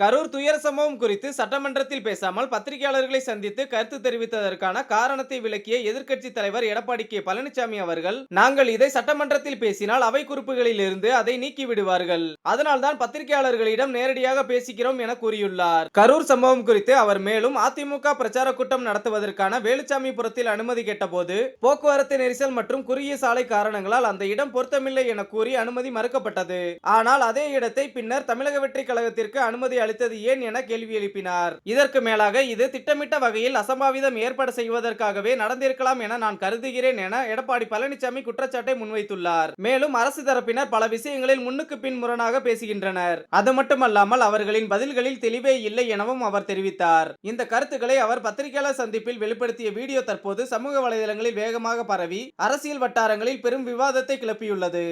கரூர் துயர சம்பவம் குறித்து சட்டமன்றத்தில் பேசாமல் பத்திரிகையாளர்களை சந்தித்து கருத்து தெரிவித்ததற்கான காரணத்தை விளக்கிய எதிர்க்கட்சி தலைவர் எடப்பாடி கே பழனிசாமி அவர்கள் நாங்கள் இதை சட்டமன்றத்தில் பேசினால் அவை குறிப்புகளில் இருந்து அதை நீக்கி விடுவார்கள். அதனால்தான் பத்திரிகையாளர்களிடம் நேரடியாக பேசுகிறோம் என கூறியுள்ளார். கரூர் சம்பவம் குறித்து அவர் மேலும் அதிமுக பிரச்சார கூட்டம் நடத்துவதற்கான வேலுச்சாமிபுரத்தில் அனுமதி கேட்டபோது போக்குவரத்து நெரிசல் மற்றும் குறுகிய சாலை காரணங்களால் அந்த இடம் பொருத்தமில்லை என கூறி அனுமதி மறுக்கப்பட்டது. ஆனால் அதே இடத்தை பின்னர் தமிழக வெற்றி கழகத்திற்கு அனுமதி அளித்தது ஏன் என கேள்வி எழுப்பினார். இதற்கு மேலாக இது திட்டமிட்ட வகையில் அசம்பாவிதம் ஏற்பட செய்வதற்காகவே நடந்திருக்கலாம் என நான் கருதுகிறேன் என எடப்பாடி பழனிசாமி குற்றச்சாட்டை முன்வைத்துள்ளார். மேலும் அரசு தரப்பினர் பல விஷயங்களில் முன்னுக்கு பின் முரணாக பேசுகின்றனர். அது மட்டுமல்லாமல் அவர்களின் பதில்களில் தெளிவே இல்லை எனவும் அவர் தெரிவித்தார். இந்த கருத்துக்களை அவர் பத்திரிகையாளர் சந்திப்பில் வெளிப்படுத்திய வீடியோ தற்போது சமூக வலைதளங்களில் வேகமாக பரவி அரசியல் வட்டாரங்களில் பெரும் விவாதத்தை கிளப்பியுள்ளது.